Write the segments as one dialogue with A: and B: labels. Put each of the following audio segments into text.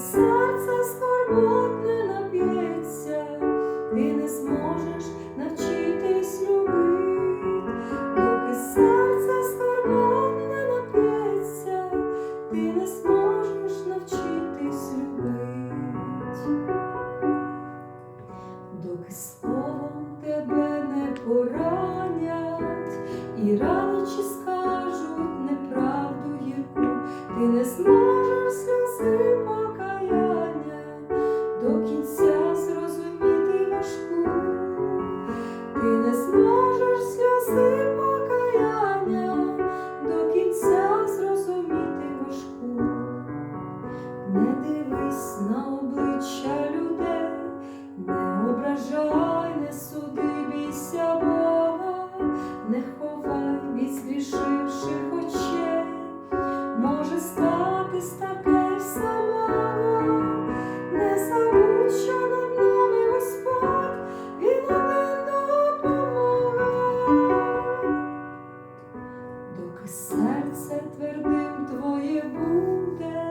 A: серце скорбот не нап'ється, ти не зможеш навчитись любити, доки серце скорбот нап'ється, ти не зможеш навчитись любити. Доки словом тебе не поранять, і радичі скажуть неправду гірку, ти не зможеш Дивись на обличчя людей, не ображай, не суди, Бога, не ховай від згрішивших очей, може статись таке самого, не забудь, що нами Господь, Він один допомога. Доки серце твердим твоє буде.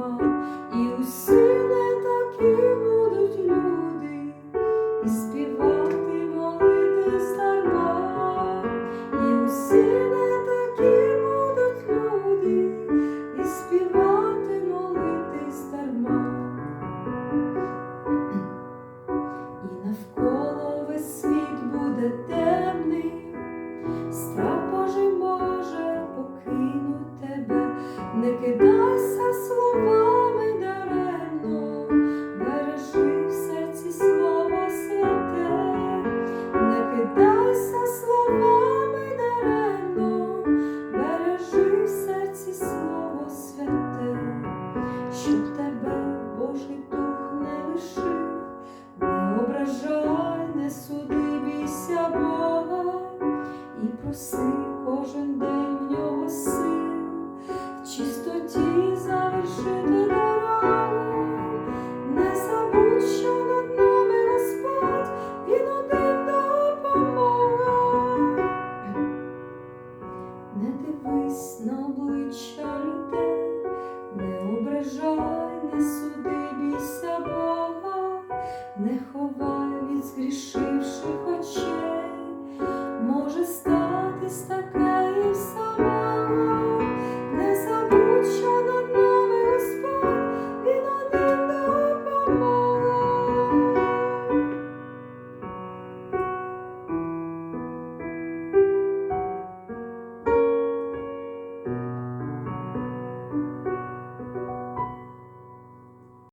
A: дарма, і усі не такі будуть люди, і співають. abençoe.